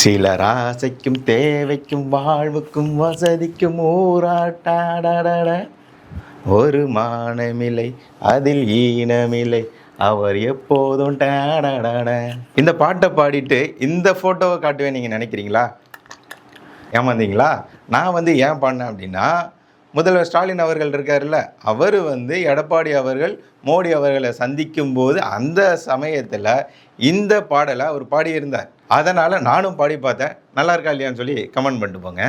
சில ராசைக்கும் தேவைக்கும் வாழ்வுக்கும் வசதிக்கும் ஊராட்டாடட ஒரு மானமில்லை அதில் ஈனமில்லை. அவர் எப்போதும் டேடட இந்த பாட்டை பாடிட்டு இந்த ஃபோட்டோவை காட்டுவேன் நீங்கள் நினைக்கிறீங்களா? ஏமாந்தீங்களா? நான் வந்து ஏன் பண்ணேன் அப்படின்னா முதல்வர் ஸ்டாலின் அவர்கள் இருக்காருல்ல அவர் வந்து எடப்பாடி அவர்கள் மோடி அவர்களை சந்திக்கும் போது அந்த சமயத்தில் இந்த பாடலை அவர் பாடியிருந்தார். அதனால் நானும் பாடி பார்த்தேன். நல்லா இருக்கா இல்லையான்னு சொல்லி கமெண்ட் பண்ணிட்டு போங்க.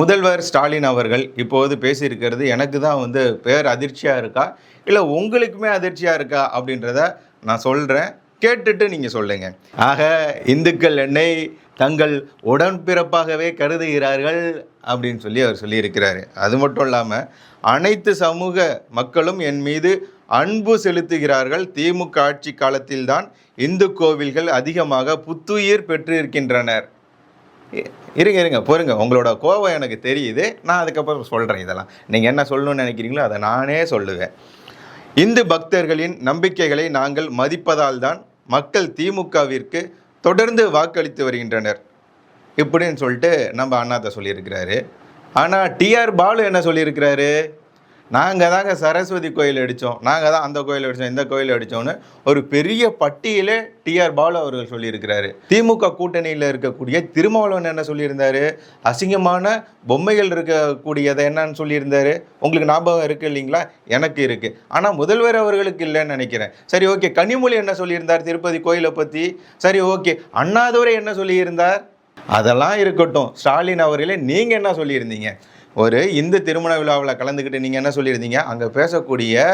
முதல்வர் ஸ்டாலின் அவர்கள் இப்போது பேசியிருக்கிறது எனக்கு தான் வந்து பேர் அதிர்ச்சியாக இருக்கா? இல்லை உங்களுக்குமே அதிர்ச்சியாக இருக்கா? அப்படின்றத நான் சொல்கிறேன் கேட்டுட்டு நீங்கள் சொல்லுங்க. ஆக இந்துக்கள் என்னை தங்கள் உடன்பிறப்பாகவே கருதுகிறார்கள் அப்படின்னு சொல்லி அவர் சொல்லியிருக்கிறாரு. அது மட்டும் இல்லாமல் அனைத்து சமூக மக்களும் என் மீது அன்பு செலுத்துகிறார்கள். திமுக ஆட்சி காலத்தில்தான் இந்து கோவில்கள் அதிகமாக புத்துயிர் பெற்றிருக்கின்றனர். இருங்க இருங்க பொறுங்க. உங்களோட கோபம் எனக்கு தெரியுது. நான் அதுக்கப்புறம் சொல்கிறேன் இதெல்லாம். நீங்கள் என்ன சொல்லணும்னு நினைக்கிறீங்களோ அதை நானே சொல்லுவேன். இந்து பக்தர்களின் நம்பிக்கைகளை நாங்கள் மதிப்பதால் தான் மக்கள் திமுகவிற்கு தொடர்ந்து வாக்களித்து வருகின்றனர். இப்படின்னு சொல்லிட்டு நம்ம அண்ணாத்த சொல்லியிருக்கிறாரு. ஆனால் டிஆர் பாலு என்ன சொல்லியிருக்கிறாரு? நாங்கள் தாங்க சரஸ்வதி கோயில் அடித்தோம் நாங்கள் தான் அந்த கோயில் அடித்தோம் இந்த கோயில் அடித்தோம்னு ஒரு பெரிய பட்டியலே டிஆர் பாலு அவர்கள் சொல்லியிருக்கிறாரு. திமுக கூட்டணியில் இருக்கக்கூடிய திருமாவளவன் என்ன சொல்லியிருந்தாரு? அசிங்கமான பொம்மைகள் இருக்கக்கூடியதை என்னன்னு சொல்லியிருந்தாரு. உங்களுக்கு ஞாபகம் இருக்குது இல்லைங்களா? எனக்கு இருக்குது ஆனால் முதல்வர் அவர்களுக்கு இல்லைன்னு நினைக்கிறேன். சரி ஓகே. கனிமொழி என்ன சொல்லியிருந்தார் திருப்பதி கோயிலை பற்றி சரி ஓகே. அண்ணாதுரை என்ன சொல்லியிருந்தார்? அதெல்லாம் இருக்கட்டும். ஸ்டாலின் அவர்களே நீங்கள் என்ன சொல்லியிருந்தீங்க? ஒரு இந்து திருமண விழாவில் கலந்துக்கிட்டு நீங்கள் என்ன சொல்லியிருந்தீங்க? அங்கே பேசக்கூடிய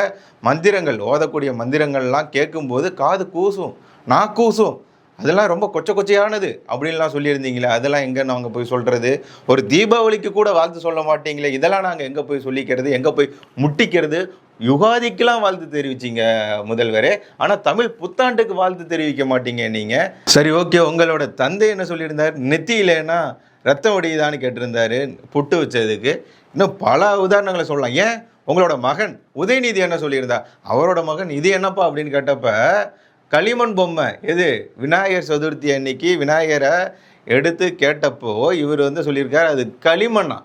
மந்திரங்கள் ஓதக்கூடிய மந்திரங்கள்லாம் கேட்கும்போது காது கூசும் நான் கூசும். அதெல்லாம் ரொம்ப கொச்ச கொச்சையானது அப்படின்லாம் சொல்லியிருந்தீங்களே அதெல்லாம் எங்கே நாங்கள் போய் சொல்கிறது ஒரு தீபாவளிக்கு கூட வாழ்த்து சொல்ல மாட்டீங்களே இதெல்லாம் நாங்கள் எங்கே போய் சொல்லிக்கிறது? எங்கே போய் முட்டிக்கிறது? யுகாதிக்கெல்லாம் வாழ்த்து தெரிவிச்சிங்க முதல்வரே. ஆனால் தமிழ் புத்தாண்டுக்கு வாழ்த்து தெரிவிக்க மாட்டீங்க நீங்கள் சரி ஓகே. உங்களோட தந்தை என்ன சொல்லியிருந்தார்? நெத்தியிலேனா ரத்தம் ஒடியுதான்னு கேட்டிருந்தாரு புட்டு வச்சதுக்கு. இன்னும் பல உதாரணங்களை சொல்லலாம். ஏன்? உங்களோட மகன் உதயநிதி என்ன சொல்லியிருந்தா? அவரோட மகன் இது என்னப்பா அப்படின்னு கேட்டப்ப களிமண் பொம்மை எது? விநாயகர் சதுர்த்தி அன்னைக்கு விநாயகரை எடுத்து கேட்டப்போ இவர் வந்து சொல்லியிருக்காரு அது களிமண்ணா.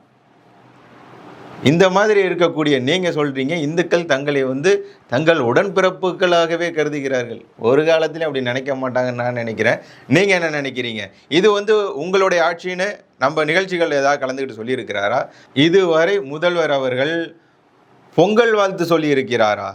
இந்த மாதிரி இருக்கக்கூடிய நீங்கள் சொல்கிறீங்க இந்துக்கள் தங்களை வந்து தங்கள் உடன்பிறப்புகளாகவே கருதுகிறார்கள். ஒரு காலத்திலும் அப்படி நினைக்க மாட்டாங்கன்னு நான் நினைக்கிறேன். நீங்கள் என்ன நினைக்கிறீங்க? இது வந்து உங்களுடைய ஆட்சின்னு நம்ம நிகழ்ச்சிகள் ஏதாவது கலந்துக்கிட்டு சொல்லியிருக்கிறாரா? இதுவரை முதல்வர் அவர்கள் பொங்கல் வாழ்த்து சொல்லியிருக்கிறாரா?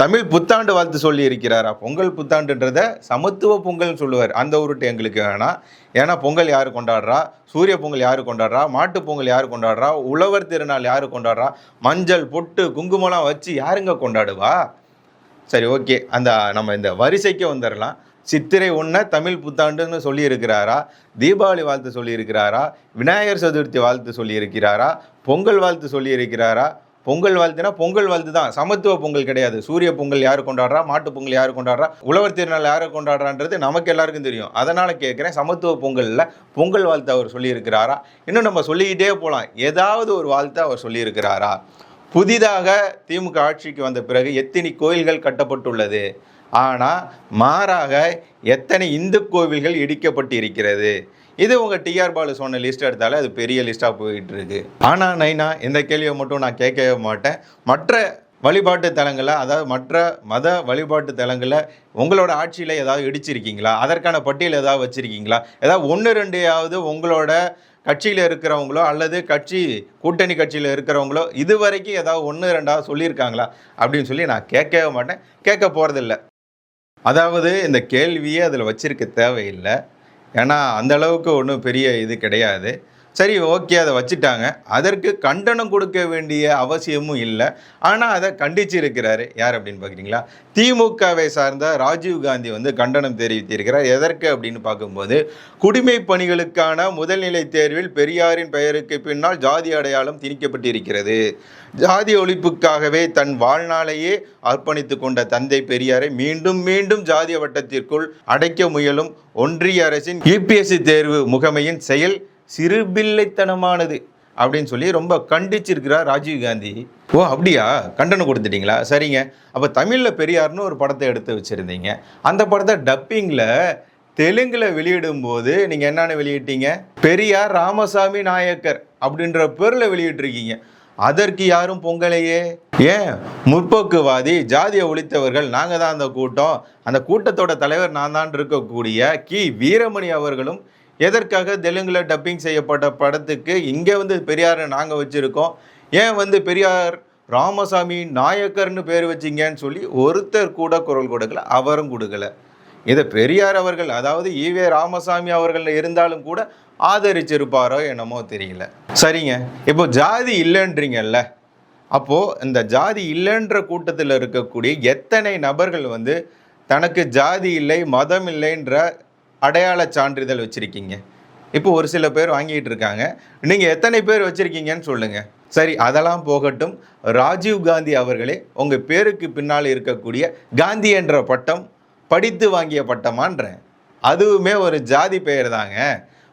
தமிழ் புத்தாண்டு வாழ்த்து சொல்லி இருக்கிறாரா பொங்கல் புத்தாண்டுன்றத சமத்துவ பொங்கல்னு சொல்லுவார். அந்த உருட்டு எங்களுக்கு வேணாம் ஏன்னா பொங்கல் யார் கொண்டாடுறா? சூரிய பொங்கல் யார் கொண்டாடுறா? மாட்டு பொங்கல் யார் கொண்டாடுறா? உழவர் திருநாள் யார் கொண்டாடுறா? மஞ்சள் பொட்டு குங்குமம்லாம் வச்சு யாருங்க கொண்டாடுவா? சரி ஓகே. அந்த நம்ம இந்த வரிசைக்கு வந்துடலாம் சித்திரை ஒன்றை தமிழ் புத்தாண்டுன்னு சொல்லியிருக்கிறாரா? தீபாவளி வாழ்த்து சொல்லியிருக்கிறாரா? விநாயகர் சதுர்த்தி வாழ்த்து சொல்லியிருக்கிறாரா? பொங்கல் வாழ்த்து சொல்லியிருக்கிறாரா? பொங்கல் வாழ்த்துனா பொங்கல் வாழ்த்து தான் சமத்துவ பொங்கல் கிடையாது. சூரிய பொங்கல் யார் கொண்டாடுறா? மாட்டு பொங்கல் யார் கொண்டாடுறா? உழவர் திருநாள் யார் கொண்டாடுறான்றது நமக்கு எல்லாருக்கும் தெரியும். அதனால் கேட்குறேன் சமத்துவ பொங்கலில் பொங்கல் வாழ்த்து அவர் சொல்லியிருக்கிறாரா? இன்னும் நம்ம சொல்லிக்கிட்டே போகலாம் ஏதாவது ஒரு வாழ்த்து அவர் சொல்லியிருக்கிறாரா? புதிதாக திமுக ஆட்சிக்கு வந்த பிறகு எத்தனை கோயில்கள் கட்டப்பட்டுள்ளது? ஆனால் மாறாக எத்தனை இந்து கோவில்கள் இடிக்கப்பட்டு இருக்கிறது இது உங்கள் டிஆர் பாலு சொன்ன லிஸ்ட் எடுத்தாலே அது பெரிய லிஸ்ட்டாக போயிட்டு இருக்கு ஆனால் நைனா இந்த கேள்வியை மட்டும் நான் கேட்கவே மாட்டேன். மற்ற வழிபாட்டு தலங்களில் அதாவது மற்ற மத வழிபாட்டு தலங்களில் உங்களோட ஆட்சியில் ஏதாவது இடிச்சிருக்கீங்களா? அதற்கான பட்டியல் ஏதாவது வச்சுருக்கீங்களா? ஏதாவது ஒன்று ரெண்டையாவது உங்களோட கட்சியில் இருக்கிறவங்களோ அல்லது கட்சி கூட்டணி கட்சியில் இருக்கிறவங்களோ இது வரைக்கும் ஏதாவது ஒன்று ரெண்டாவது சொல்லியிருக்காங்களா? அப்படின்னு சொல்லி நான் கேட்கவே மாட்டேன். கேட்க போகிறதில்ல அதாவது இந்த கேள்வியே அதில் வச்சிருக்க தேவையில்லை. ஏன்னா அந்தளவுக்கு ஒன்றும் பெரிய இது கிடையாது. சரி ஓகே அதை வச்சுட்டாங்க. அதற்கு கண்டனம் கொடுக்க வேண்டிய அவசியமும் இல்லை. ஆனால் அதை கண்டிச்சு இருக்கிறாரு யார் அப்படின்னு பார்க்குறீங்களா திமுகவை சார்ந்த ராஜீவ் காந்தி வந்து கண்டனம் தெரிவித்திருக்கிறார். எதற்கு அப்படின்னு பார்க்கும்போது குடிமை பணிகளுக்கான முதல்நிலை தேர்வில் பெரியாரின் பெயருக்கு பின்னால் ஜாதி அடையாளம் திணிக்கப்பட்டிருக்கிறது. ஜாதி ஒழிப்புக்காகவே தன் வாழ்நாளையே அர்ப்பணித்து கொண்ட தந்தை பெரியாரை மீண்டும் மீண்டும் ஜாதிய வட்டத்திற்குள் அடைக்க முயலும் ஒன்றிய அரசின் யூபிஎஸ்சி தேர்வு முகமையின் செயல் சிறுபிள்ளைத்தனமானது அப்படின்னு சொல்லி ரொம்ப கண்டிச்சிருக்கிறார் ராஜீவ் காந்தி. ஓ அப்படியா? கண்டனம் கொடுத்துட்டீங்களா? சரிங்க. அப்போ தமிழில் பெரியார்னு ஒரு படத்தை எடுத்து வச்சுருந்தீங்க. அந்த படத்தை டப்பிங்கில் தெலுங்கில் வெளியிடும்போது நீங்கள் என்னென்னு வெளியிட்டீங்க? பெரியார் ராமசாமி நாயக்கர் அப்படின்ற பேரில் வெளியிட்டிருக்கீங்க. அதற்கு யாரும் பொங்கலையே? ஏன்? முற்போக்குவாதி ஜாதியை ஒழித்தவர்கள் நாங்கள் தான் அந்த கூட்டம். அந்த கூட்டத்தோட தலைவர் நான் தான் இருக்கக்கூடிய கி. வீரமணி அவர்களும் எதற்காக தெலுங்கில் டப்பிங் செய்யப்பட்ட படத்துக்கு இங்கே வந்து பெரியாரை நாங்கள் வச்சுருக்கோம். ஏன் வந்து பெரியார் ராமசாமி நாயக்கர்னு பேர் வச்சிங்கன்னு சொல்லி ஒருத்தர் கூட குரல் கொடுக்கல அவரும் கொடுக்கல. இதை பெரியார் அவர்கள் அதாவது ஈவே ராமசாமி அவர்கள் இருந்தாலும் கூட ஆதரிச்சிருப்பாரோ என்னமோ தெரியல. சரிங்க இப்போ ஜாதி இல்லைன்றீங்கல்ல அப்போது இந்த ஜாதி இல்லைன்ற கூட்டத்தில் இருக்கக்கூடிய எத்தனை நபர்கள் வந்து தனக்கு ஜாதி இல்லை மதம் இல்லைன்ற அடையாள சான்றிதழ் வச்சுருக்கீங்க. இப்போ ஒரு சில பேர் வாங்கிட்டு இருக்காங்க. நீங்கள் எத்தனை பேர் வச்சுருக்கீங்கன்னு சொல்லுங்கள் சரி அதெல்லாம் போகட்டும். ராஜீவ் காந்தி அவர்களே உங்கள் பேருக்கு பின்னால் இருக்கக்கூடிய காந்தி என்ற பட்டம் படித்து வாங்கிய பட்டமான்றேன். அதுவுமே ஒரு ஜாதி பெயர் தாங்க.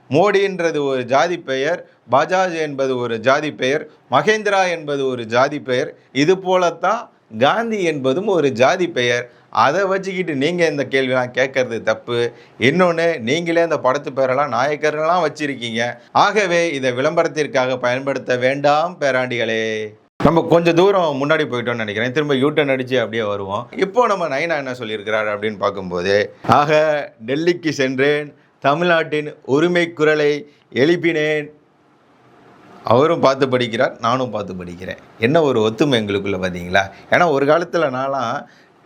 மோடின்றது ஒரு ஜாதி பெயர் பஜாஜ் என்பது ஒரு ஜாதி பெயர் மகேந்திரா என்பது ஒரு ஜாதி பெயர். இது போலத்தான் காந்தி என்பதும் ஒரு ஜாதி பெயர். அதை வச்சுக்கிட்டு நீங்கள் இந்த கேள்விலாம் கேட்கறது தப்பு. இன்னொன்று நீங்களே இந்த படத்து பேரெல்லாம் நாயக்கர்லாம் வச்சுருக்கீங்க. ஆகவே இதை விளம்பரத்திற்காக பயன்படுத்த வேண்டாம் பேராண்டிகளே. நம்ம கொஞ்சம் தூரம் முன்னாடி போயிட்டோம்னு நினைக்கிறேன். திரும்ப யூட்டன் அடிச்சு அப்படியே வருவோம். இப்போ நம்ம நைனா என்ன சொல்லியிருக்கிறார் அப்படின்னு பார்க்கும்போது ஆக டெல்லிக்கு சென்றேன் தமிழ்நாட்டின் உரிமை குரலை எழுப்பினேன் அவரும் பார்த்து படிக்கிறார் நானும் பார்த்து படிக்கிறேன். என்ன ஒரு ஒத்துமை எங்களுக்குள்ளே பார்த்தீங்களா? ஏன்னா ஒரு காலத்தில் நான்லாம்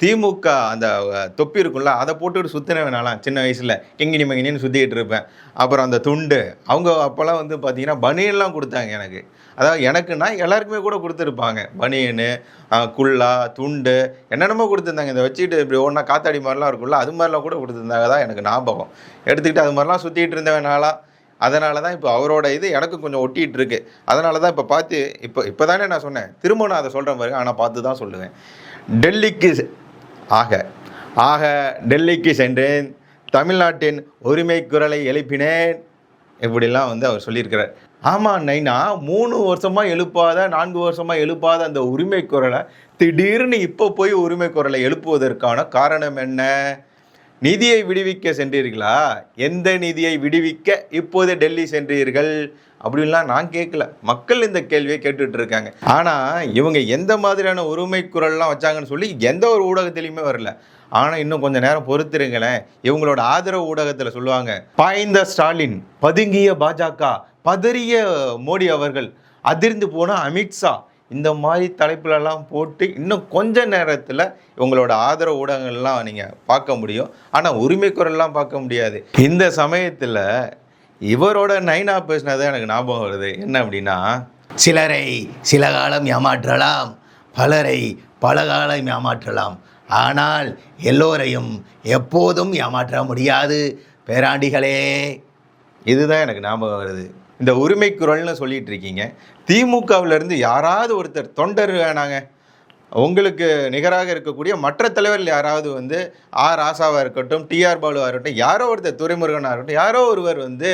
திமுக அந்த தொப்பி இருக்கும்ல அதை போட்டுட்டு சுற்றினவன் வேணாலாம் சின்ன வயசில் கெங்கினி மங்கினின்னு சுற்றிக்கிட்டு இருப்பேன். அப்புறம் அந்த துண்டு அவங்க அப்போல்லாம் வந்து பார்த்தீங்கன்னா பனியன்லாம் கொடுத்தாங்க எனக்கு. அதாவது எனக்குன்னா எல்லாருக்குமே கூட கொடுத்துருப்பாங்க. பனியனு குல்லா துண்டு என்னென்னமோ கொடுத்துருந்தாங்க. இதை வச்சுக்கிட்டு இப்படி ஒன்றா காத்தாடி மாதிரிலாம் இருக்கும்ல அது மாதிரிலாம் கூட கொடுத்துருந்தாங்க. தான் எனக்கு ஞாபகம். எடுத்துக்கிட்டு அது மாதிரிலாம் சுற்றிக்கிட்டு இருந்தவன் அதனால தான் இப்போ அவரோட இது எனக்கு கொஞ்சம் ஒட்டிகிட்டு இருக்கு அதனால தான் இப்போ பார்த்து இப்போ இப்போ தானே நான் சொன்னேன். திரும்ப நான் அதை சொல்கிறேன் பாருங்க. ஆனால் பார்த்து தான் சொல்லுவேன். டெல்லிக்கு செ- ஆக ஆக டெல்லிக்கு சென்றேன். தமிழ்நாட்டின் உரிமை குரலை எழுப்பினேன். இப்படிலாம் வந்து அவர் சொல்லியிருக்கிறார். ஆமாம் நைனா மூணு வருஷமாக எழுப்பாத நான்கு வருஷமாக எழுப்பாத அந்த உரிமை குரலை திடீர்னு இப்போ போய் உரிமை குரலை எழுப்புவதற்கான காரணம் என்ன? நிதியை விடுவிக்க சென்றீர்களா? எந்த நிதியை விடுவிக்க இப்போது டெல்லி சென்றீர்கள்? அப்படின்லாம் நான் கேட்கல. மக்கள் இந்த கேள்வியை கேட்டுட்டு இருக்காங்க. ஆனால் இவங்க எந்த மாதிரியான உரிமை குரல்லாம் வச்சாங்கன்னு சொல்லி எந்த ஒரு ஊடகத்திலையுமே வரல. ஆனால் இன்னும் கொஞ்சம் நேரம் பொறுத்திருங்களேன். இவங்களோட ஆதரவு ஊடகத்தில் சொல்லுவாங்க பாய்ந்த ஸ்டாலின் பதுங்கிய பாஜக பதறிய மோடி அவர்கள் அதிர்ந்து போன அமித்ஷா இந்த மாதிரி தலைப்புலலாம் போட்டு இன்னும் கொஞ்ச நேரத்தில் உங்களோட ஆதரவு ஊடகங்கள்லாம் நீங்கள் பார்க்க முடியும். ஆனால் உரிமை குரல்லாம் பார்க்க முடியாது. இந்த சமயத்தில் இவரோட நைனா பேசினது எனக்கு ஞாபகம் வருது. என்ன அப்படின்னா சிலரை சில காலம் ஏமாற்றலாம் பலரை பல காலம் ஏமாற்றலாம். ஆனால் எல்லோரையும் எப்போதும் ஏமாற்ற முடியாது. பேராண்டிகளே. இதுதான் எனக்கு ஞாபகம் வருது. இந்த உரிமை குரல்னு சொல்லிட்டு இருக்கீங்க திமுகவிலிருந்து யாராவது ஒருத்தர் தொண்டர் வேணாங்க உங்களுக்கு நிகராக இருக்கக்கூடிய மற்ற தலைவர்கள் யாராவது வந்து ஆர் ராசாவாக இருக்கட்டும் டிஆர் பாலுவாக இருக்கட்டும் யாரோ ஒருத்தர் துரைமுருகனாக இருக்கட்டும் யாரோ ஒருவர் வந்து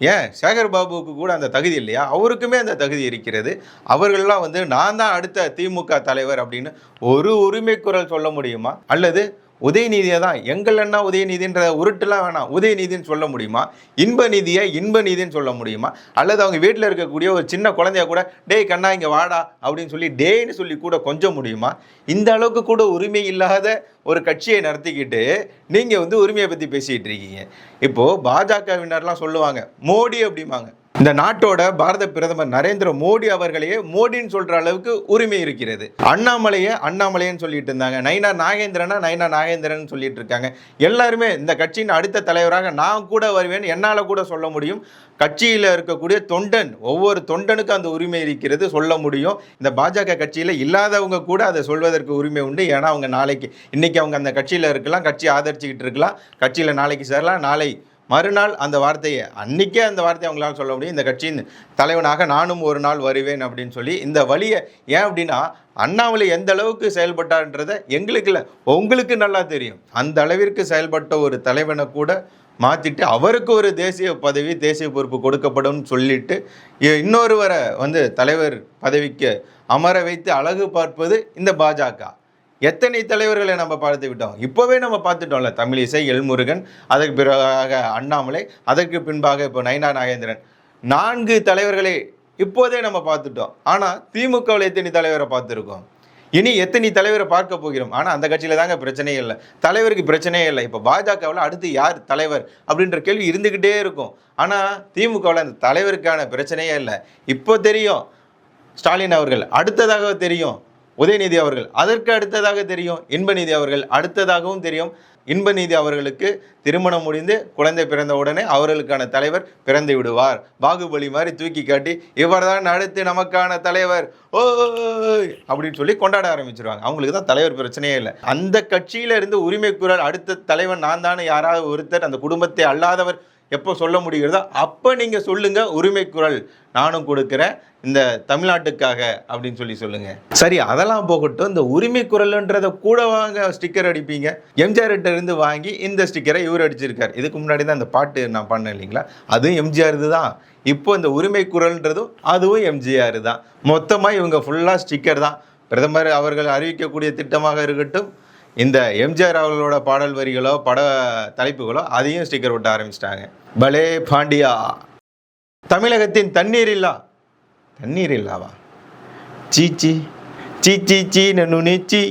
ஏன் சேகர் பாபுவுக்கு கூட அந்த தகுதி இல்லையா? அவருக்குமே அந்த தகுதி இருக்கிறது. அவர்கள்லாம் வந்து நான் தான் அடுத்த திமுக தலைவர் அப்படின்னு ஒரு உரிமை குரல் சொல்ல முடியுமா? அல்லது உதயநிதியை தான். எங்கள் அண்ணா உதயநிதின்ற உருட்டுலாம் வேணாம். உதயநிதின்னு சொல்ல முடியுமா? இன்ப நிதியை இன்ப நிதின்னு சொல்ல முடியுமா? அல்லது அவங்க வீட்டில் இருக்கக்கூடிய ஒரு சின்ன குழந்தைய கூட டேய் கண்ணா இங்கே வாடா அப்படின்னு சொல்லி டேன்னு சொல்லி கூட கொஞ்சம் முடியுமா? இந்த அளவுக்கு கூட உரிமை இல்லாத ஒரு கட்சியை நடத்திக்கிட்டு நீங்கள் வந்து உரிமையை பற்றி பேசிகிட்டு இருக்கீங்க. இப்போது பாஜகவினர்லாம் சொல்லுவாங்க மோடி அப்படிம்பாங்க. இந்த நாட்டோட பாரத பிரதமர் நரேந்திர மோடி அவர்களையே மோடின்னு சொல்ற அளவுக்கு உரிமை இருக்கிறது. அண்ணாமலையே அண்ணாமலைன்னு சொல்லிட்டு இருந்தாங்க. நைனா நாகேந்திரனா நைனா நாகேந்திரன் சொல்லிட்டு இருக்காங்க. எல்லாருமே இந்த கட்சியின் அடுத்த தலைவராக நான் கூட வருவேன் என்னால் கூட சொல்ல முடியும். கட்சியில் இருக்கக்கூடிய தொண்டன் ஒவ்வொரு தொண்டனுக்கும் அந்த உரிமை இருக்கிறது சொல்ல முடியும். இந்த பாஜக கட்சியில் இல்லாதவங்க கூட அதை சொல்வதற்கு உரிமை உண்டு. ஏன்னா அவங்க நாளைக்கு இன்னைக்கு அவங்க அந்த கட்சியில் இருக்கலாம் கட்சி ஆதரிச்சுக்கிட்டு இருக்கலாம். கட்சியில் நாளைக்கு சேரலாம் நாளை மறுநாள் அந்த வார்த்தையை அன்றைக்கே அந்த வார்த்தையை அவங்களால சொல்ல முடியும். இந்த கட்சியின் தலைவனாக நானும் ஒரு நாள் வருவேன் அப்படின்னு சொல்லி இந்த வழியை ஏன் அப்படின்னா அண்ணாமலை எந்த அளவுக்கு செயல்பட்டார்ன்றதை எங்களுக்கு இல்லை உங்களுக்கு நல்லா தெரியும். அந்த அளவிற்கு செயல்பட்ட ஒரு தலைவனை கூட மாற்றிட்டு அவருக்கு ஒரு தேசிய பதவி தேசிய பொறுப்பு கொடுக்கப்படும் சொல்லிட்டு இன்னொருவரை வந்து தலைவர் பதவிக்கு அமர வைத்து அழகு பார்ப்பது இந்த பாஜக. எத்தனை தலைவர்களை நம்ம பார்த்து விட்டோம்? இப்போவே நம்ம பார்த்துட்டோம்ல தமிழிசை எல்முருகன் அதற்கு பிறகாக அண்ணாமலை அதற்கு பின்பாக இப்போ நயனா நாகேந்திரன். நான்கு தலைவர்களை இப்போதே நம்ம பார்த்துட்டோம். ஆனால் திமுகவில் எத்தனை தலைவரை பார்த்துருக்கோம்? இனி எத்தனை தலைவரை பார்க்க போகிறோம்? ஆனால் அந்த கட்சியில் தாங்க பிரச்சனையே இல்லை. தலைவருக்கு பிரச்சனையே இல்லை. இப்போ பாஜகவில் அடுத்து யார் தலைவர் அப்படின்ற கேள்வி இருந்துக்கிட்டே இருக்கும். ஆனால் திமுகவில் அந்த தலைவருக்கான பிரச்சனையே இல்லை. இப்போ தெரியும் ஸ்டாலின் அவர்கள் அடுத்ததாக தெரியும் உதயநிதி அவர்கள். அதற்கு அடுத்ததாக தெரியும் இன்பநிதி அவர்கள். அடுத்ததாகவும் தெரியும் இன்பநீதி அவர்களுக்கு திருமணம் முடிந்து குழந்தை பிறந்த உடனே அவர்களுக்கான தலைவர் பிறந்து விடுவார். பாகுபலி மாதிரி தூக்கி காட்டி இவர்தான் அடுத்து நமக்கான தலைவர். ஓ அப்படின்னு சொல்லி கொண்டாட ஆரம்பிச்சிருவாங்க. அவங்களுக்கு தான் தலைவர் பிரச்சனையே இல்லை. அந்த கட்சியில இருந்து உரிமை குரல் அடுத்த தலைவன் நான் தானே யாராவது ஒருத்தர் அந்த குடும்பத்தை அல்லாதவர் எப்போ சொல்ல முடிகிறதோ அப்போ நீங்கள் சொல்லுங்கள் உரிமை குரல் நானும் கொடுக்குறேன். இந்த தமிழ்நாட்டுக்காக அப்படின்னு சொல்லி சொல்லுங்கள் சரி அதெல்லாம் போகட்டும். இந்த உரிமை குரல்ன்றத கூட வாங்க ஸ்டிக்கர் அடிப்பீங்க. எம்ஜிஆர் இருந்து வாங்கி இந்த ஸ்டிக்கரை இவர் அடிச்சிருக்கார். இதுக்கு முன்னாடி தான் இந்த பாட்டு நான் பண்ணேன் இல்லைங்களா? அதுவும் எம்ஜிஆர் தான். இப்போ இந்த உரிமை குரல்ன்றதும் அதுவும் எம்ஜிஆர் தான் மொத்தமாக இவங்க ஃபுல்லாக ஸ்டிக்கர் தான். பிரதமர் அவர்கள் அறிவிக்கக்கூடிய திட்டமாக இருக்கட்டும் இந்த எம்ஜிஆர் அவர்களோட பாடல் வரிகளோ பட தலைப்புகளோ அதையும் ஸ்டிக்கர் ஒட்ட ஆரம்பிச்சிட்டாங்க. பலே பாண்டியா. தமிழகத்தின் தண்ணீர் இல்லா. தண்ணீர் இல்லாவா? சீச்சி சீச்சி சீ நுனிச்சி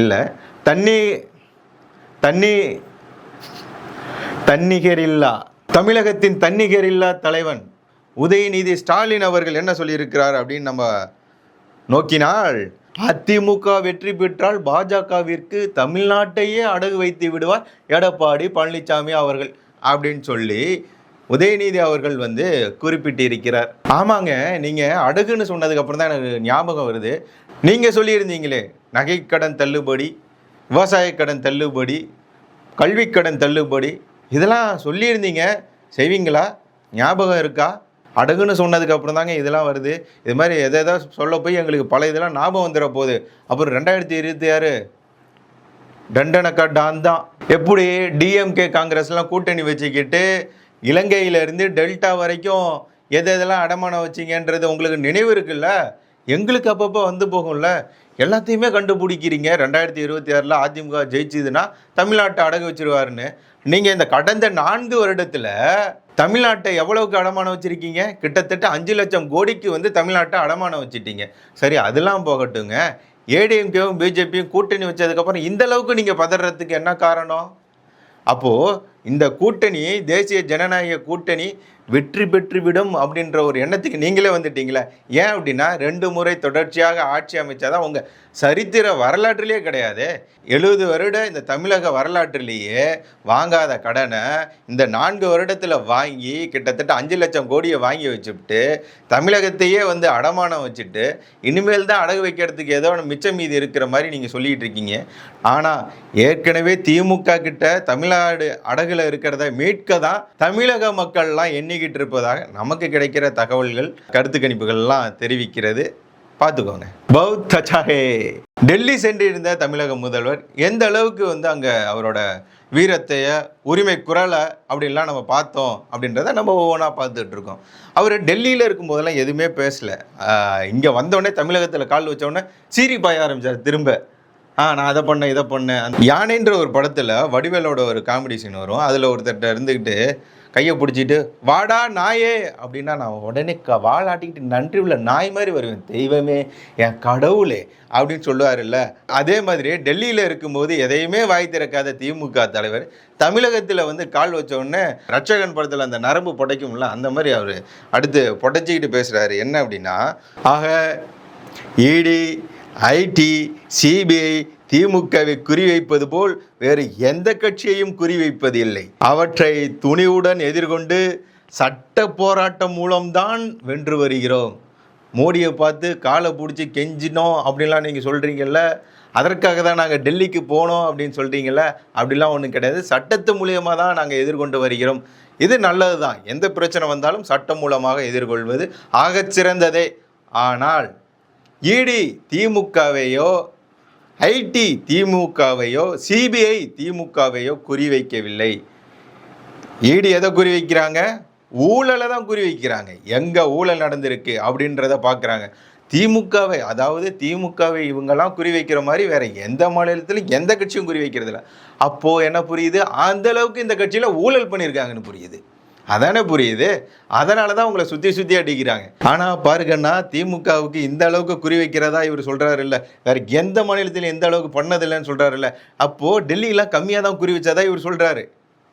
இல்லை. தண்ணி தண்ணி தன்னிகர் இல்லா. தமிழகத்தின் தன்னிகர் இல்லா தலைவன் உதயநிதி ஸ்டாலின் அவர்கள் என்ன சொல்லியிருக்கிறார் அப்படின்னு நம்ம நோக்கினால் அதிமுக வெற்றி பெற்றால் பாஜகவிற்கு தமிழ்நாட்டையே அடகு வைத்து விடுவார் எடப்பாடி பழனிசாமி அவர்கள் அப்படின்னு சொல்லி உதயநிதி அவர்கள் வந்து குறிப்பிட்டிருக்கிறார். ஆமாங்க நீங்கள் அடகுன்னு சொன்னதுக்கப்புறம் தான் எனக்கு ஞாபகம் வருது. நீங்கள் சொல்லியிருந்தீங்களே நகைக்கடன் தள்ளுபடி விவசாய கடன் தள்ளுபடி கல்விக்கடன் தள்ளுபடி இதெல்லாம் சொல்லியிருந்தீங்க. செய்வீங்களா? ஞாபகம் இருக்கா? அடகுன்னு சொன்னதுக்கு அப்புறம் தாங்க இதெல்லாம் வருது. இது மாதிரி எதை எதோ சொல்ல போய் எங்களுக்கு பல இதெல்லாம் ஞாபகம் வந்துட போகுது. அப்புறம் ரெண்டாயிரத்தி இருபத்தி ஆறு டண்டனக்கா டான் தான் எப்படி டிஎம்கே காங்கிரஸ்லாம் கூட்டணி வச்சுக்கிட்டு இலங்கையிலேருந்து டெல்டா வரைக்கும் எது எதெல்லாம் அடமானம் வச்சிங்கன்றது உங்களுக்கு நினைவு இருக்குல்ல? எங்களுக்கு அப்பப்போ வந்து போகும்ல. எல்லாத்தையுமே கண்டுபிடிக்கிறீங்க. ரெண்டாயிரத்தி இருபத்தி ஆறில் அதிமுக ஜெயிச்சுதுன்னா தமிழ்நாட்டை அடகு வச்சிருவாருன்னு. நீங்கள் இந்த கடந்த நான்கு வருடத்தில் தமிழ்நாட்டை எவ்வளவுக்கு அடமானம் வச்சுருக்கீங்க? கிட்டத்தட்ட அஞ்சு லட்சம் கோடிக்கு வந்து தமிழ்நாட்டை அடமானம் வச்சுட்டீங்க. சரி அதெல்லாம் போகட்டுங்க. ஏடிஎம்கேவும் பிஜேபியும் கூட்டணி வச்சதுக்கப்புறம் இந்த அளவுக்கு நீங்கள் பதறதுக்கு என்ன காரணம்? அப்போது இந்த கூட்டணி தேசிய ஜனநாயக கூட்டணி வெற்றி பெற்றுவிடும் அப்படின்ற ஒரு எண்ணத்துக்கு நீங்களே வந்துட்டீங்களே. ஏன் அப்படின்னா ரெண்டு முறை தொடர்ச்சியாக ஆட்சி அமைச்சாதான் உங்கள் சரித்திர வரலாற்றிலேயே கிடையாது. எழுபது வருட இந்த தமிழக வரலாற்றிலேயே வாங்காத கடனை இந்த நான்கு வருடத்தில் வாங்கி கிட்டத்தட்ட அஞ்சு லட்சம் கோடியை வாங்கி வச்சுட்டு தமிழகத்தையே வந்து அடமானம் வச்சுட்டு இனிமேல் தான் அடகு வைக்கிறதுக்கு ஏதோ ஒன்று மிச்சம் மீதி இருக்கிற மாதிரி நீங்கள் சொல்லிகிட்டு இருக்கீங்க. ஆனால் ஏற்கனவே திமுக கிட்ட தமிழ்நாடு அடகு அடகுல இருக்கிறத மீட்க தான் தமிழக மக்கள்லாம் எண்ணிக்கிட்டு இருப்பதாக நமக்கு கிடைக்கிற தகவல்கள் கருத்து கணிப்புகள்லாம் தெரிவிக்கிறது. பார்த்துக்கோங்க. பௌத்த அச்சாஹே டெல்லி சென்றிருந்த தமிழக முதல்வர் எந்த அளவுக்கு வந்து அங்கே அவரோட வீரத்தைய உரிமை குரலை அப்படின்லாம் நம்ம பார்த்தோம் அப்படின்றத நம்ம ஒவ்வொன்றா பார்த்துட்டு இருக்கோம். அவர் டெல்லியில் இருக்கும்போதெல்லாம் எதுவுமே பேசலை. இங்கே வந்தோடனே தமிழகத்தில் கால் வச்சோடனே சீரி பாய ஆரம்பிச்சார் திரும்ப. ஆ நான் அதை பண்ணேன் இதை பண்ணேன் யானைன்ற ஒரு படத்தில் வடிவேலோட ஒரு காமெடி சீன் வரும். அதில் ஒருத்தர்கிட்ட இருந்துக்கிட்டு கையை பிடிச்சிட்டு வாடா நாயே! அப்படின்னா நான் உடனே க வாழாட்டிக்கிட்டு நன்றி உள்ள நாய் மாதிரி வருவேன். தெய்வமே என் கடவுளே! அப்படின்னு சொல்லுவார்ல அதே மாதிரி டெல்லியில் இருக்கும்போது எதையுமே வாய் திறக்காத திமுக தலைவர் தமிழகத்தில் வந்து கால் வச்ச உடனே ரட்சகன் படத்தில் அந்த நரம்பு புடைக்கும்ல அந்த மாதிரி அவர் அடுத்து புடைச்சிக்கிட்டு பேசுகிறாரு என்ன அப்படின்னா ஆக ஈடி ஐடி சிபிஐ திமுகவை குறிவைப்பது போல் வேறு எந்த கட்சியையும் குறிவைப்பதில்லை. அவற்றை துணிவுடன் எதிர்கொண்டு சட்ட போராட்டம் மூலம்தான் வென்று வருகிறோம். மோடியை பார்த்து காலை பிடிச்சி கெஞ்சினோம் அப்படின்லாம் நீங்கள் சொல்கிறீங்கல்ல அதற்காக தான் நாங்கள் டெல்லிக்கு போனோம் அப்படின்னு சொல்கிறீங்கள அப்படிலாம் ஒன்றும் கிடையாது. சட்டத்து மூலியமாக தான் நாங்கள் எதிர்கொண்டு வருகிறோம். இது நல்லது தான் எந்த பிரச்சனை வந்தாலும் சட்டம் மூலமாக எதிர்கொள்வது ஆகச் சிறந்ததே ஆனால் இடி திமுகவையோ ஐடி திமுகவையோ சிபிஐ திமுகவையோ குறிவைக்கவில்லை. இடி எதை குறி வைக்கிறாங்க ஊழலை தான் குறி வைக்கிறாங்க எங்கே ஊழல் நடந்திருக்கு அப்படின்றத பார்க்குறாங்க. திமுகவை அதாவது திமுகவை இவங்கெல்லாம் குறி வைக்கிற மாதிரி வேற எந்த மாநிலத்திலும் எந்த கட்சியும் குறி வைக்கிறதில்ல அப்போது என்ன புரியுது? அந்த அளவுக்கு இந்த கட்சியில் ஊழல் பண்ணியிருக்காங்கன்னு புரியுது. அதானே புரியுது? அதனால தான் உங்களை சுற்றி சுற்றி அடிக்கிறாங்க. ஆனால் பாருங்கன்னா திமுகவுக்கு இந்த அளவுக்கு குறி வைக்கிறதா இவர் சொல்கிறாரு இல்லை வேற எந்த மாநிலத்தில் எந்த அளவுக்கு பண்ணதில்லைன்னு சொல்கிறாரு இல்லை அப்போது டெல்லியெலாம் கம்மியாக தான் குறி வச்சாதான் இவர் சொல்கிறாரு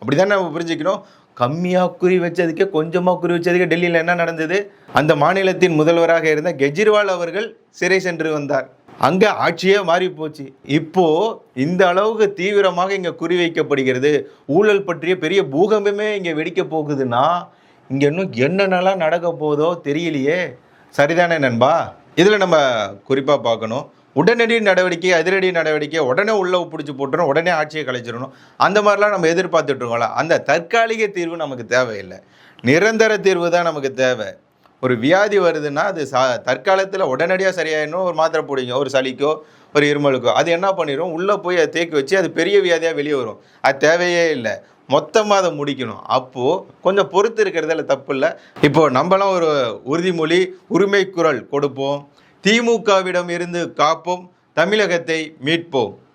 அப்படி தானே நம்ம புரிஞ்சுக்கணும்? கம்மியாக குறி வச்சதுக்கே கொஞ்சமாக குறி வச்சதுக்கே டெல்லியில் என்ன நடந்தது? அந்த மாநிலத்தின் முதல்வராக இருந்த கெஜ்ரிவால் அவர்கள் சிறை சென்று வந்தார். அங்கே ஆட்சியே மாறி போச்சு இப்போ இந்த அளவுக்கு தீவிரமாக இங்கே குறி வைக்கப்படுகிறது. ஊழல் பற்றிய பெரிய பூகம்பமே இங்கே வெடிக்க போகுதுன்னா இங்கே இன்னும் என்னென்னலாம் நடக்க போதோ தெரியலையே. சரிதானே நண்பா? இதில் நம்ம குறிப்பாக பார்க்கணும். உடனடி நடவடிக்கை அதிரடி நடவடிக்கை உடனே உள்ள பிடிச்சி போட்டுரும் உடனே ஆட்சியை கலைச்சிடணும். அந்த மாதிரிலாம் நம்ம எதிர்பார்த்துட்டு இருக்கோம்ல அந்த தற்காலிக தீர்வு நமக்கு தேவையில்லை. நிரந்தர தீர்வு தான் நமக்கு தேவை. ஒரு வியாதி வருதுன்னா அது சா தற்காலத்தில் உடனடியாக சரியாயிடணும். ஒரு மாத்திரை போடுங்க ஒரு சளிக்கோ ஒரு இருமலுக்கோ. அது என்ன பண்ணிடும் உள்ளே போய் அதை தேக்கி வச்சு அது பெரிய வியாதியாக வெளியே வரும். அது தேவையே இல்லை. மொத்தமாக அதை முடிக்கணும். அப்போது கொஞ்சம் பொறுத்து இருக்கிறதுல தப்பு இல்லை. இப்போது நம்மளாம் ஒரு உறுதிமொழி உரிமைக்குரல் கொடுப்போம். திமுகவிடம் இருந்து காப்போம் தமிழகத்தை மீட்போம்.